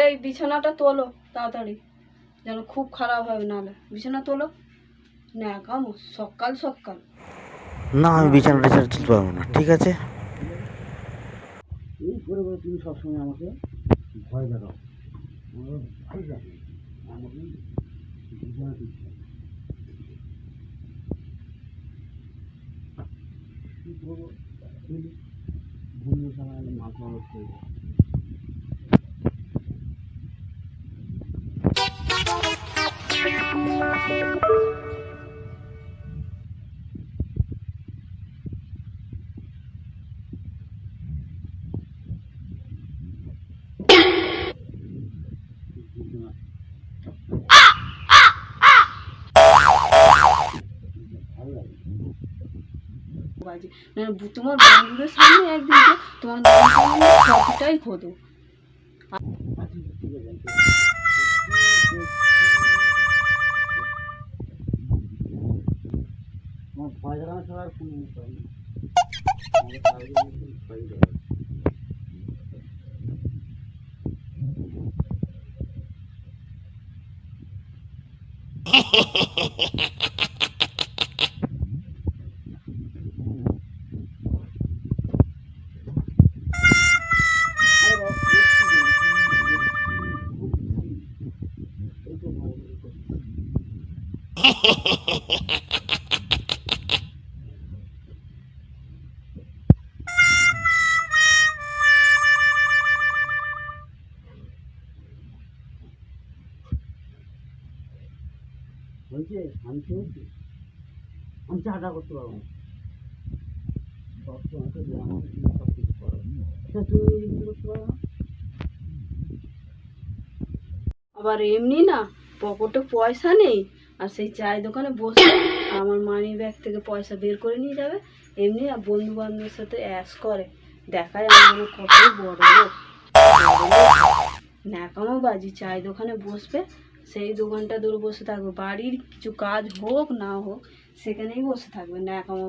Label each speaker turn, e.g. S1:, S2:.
S1: এই বিছানাটা তোলো তাড়াতাড়ি যেন খুব খারাপ হবে নাহলে। বিছানা তোলো। না কামো সকাল সকাল।
S2: না আমি বিছানা টিছানা তুলতে পারব না ঠিক আছে?
S3: এই করে করে তুমি সবসময় আমাকে ভয় দেখাও। আমার ভয় লাগে আমাকে বিছানা দিচ্ছে কি করব? ঘুমিয়ে সময় মাথা নষ্ট
S1: বাজে। তোমার বন্ধুদের সামনে একদিন যে তোমার সবটাই খোদো
S3: আমার ভয় দেখানো ছাড়া আর কোনো উপায় নেই আমাকে সারাদিন একটু ভয় দেখায়। হয়েছে? আমি খেয়েছি আমি চাটা করতে পারব না। সব সময় তো সব কিছু করো করতে পারো না?
S1: আবার এমনি না পকেটে পয়সা নেই আর সেই চায়ের দোকানে বসে আমার মানি ব্যাগ থেকে পয়সা বের করে নিয়ে যাবে। এমনি আর বন্ধু বান্ধবের সাথে অ্যাস করে। দেখায় আমার কত বড় লোক। ন্যাকামো বাজি চায়ের দোকানে বসবে সেই দোকানটা দূরে বসে থাকবে। বাড়ির কিছু কাজ হোক, না হোক, সেখানেই বসে থাকবে। ন্যাকামো